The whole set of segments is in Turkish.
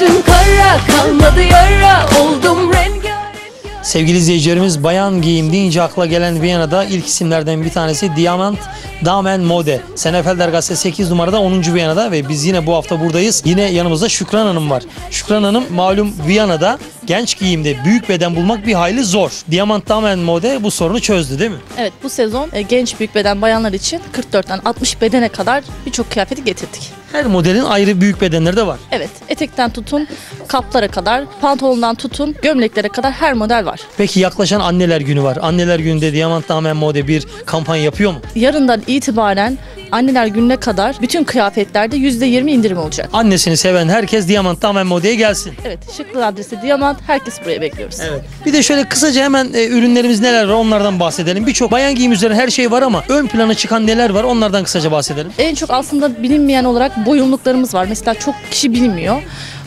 Yüzüm kara kalmadı yara oldum Sevgili izleyicilerimiz bayan giyim deyince akla gelen Viyana'da ilk isimlerden bir tanesi Diamant Damen Mode. Senefelder Gazete 8 numarada 10. Viyana'da ve biz yine bu hafta buradayız. Yine yanımızda Şükran Hanım var. Şükran Hanım malum Viyana'da genç giyimde büyük beden bulmak bir hayli zor. Diamant Damen Mode bu sorunu çözdü değil mi? Evet bu sezon e, genç büyük beden bayanlar için 44'ten 60 bedene kadar birçok kıyafeti getirdik. Her modelin ayrı büyük bedenleri de var. Evet etekten tutun kaplara kadar, pantolondan tutun gömleklere kadar her model var. Peki yaklaşan anneler günü var. Anneler gününde Diamant Damen Mode bir kampanya yapıyor mu? Yarından itibaren anneler gününe kadar bütün kıyafetlerde %20 indirim olacak. Annesini seven herkes Diamant Damen Mode'ye gelsin. Evet şıklı adresi Diamant herkes buraya bekliyoruz. Evet. Bir de şöyle kısaca hemen e, ürünlerimiz neler var onlardan bahsedelim. Birçok bayan giyim üzerine her şey var ama ön plana çıkan neler var onlardan kısaca bahsedelim. En çok aslında bilinmeyen olarak boyunluklarımız var. Mesela çok kişi bilmiyor.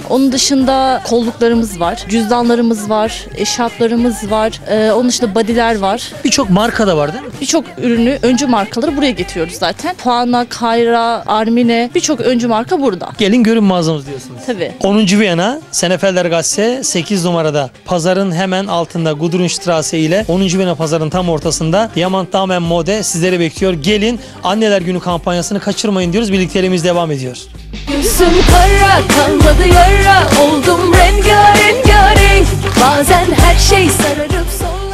Onun dışında kolluklarımız var, cüzdanlarımız var, eşarplarımız var, ee, onun dışında bodyler var. Birçok marka da var değil mi? Birçok ürünü, öncü markaları buraya getiriyoruz zaten. Puana, Kayra, Armine birçok öncü marka burada. Gelin görün mağazamız diyorsunuz. Tabii. 10. Viyana Senefelder Gazete 8 numarada pazarın hemen altında Gudrunstrasse ile 10. Viyana pazarın tam ortasında Diamant Damen Mode sizleri bekliyor. Gelin anneler günü kampanyasını kaçırmayın diyoruz. Birlikteliğimiz devam ediyor. Yüzüm kara kalmadı yara oldum rengarenk Bazen her şey sararıp sonra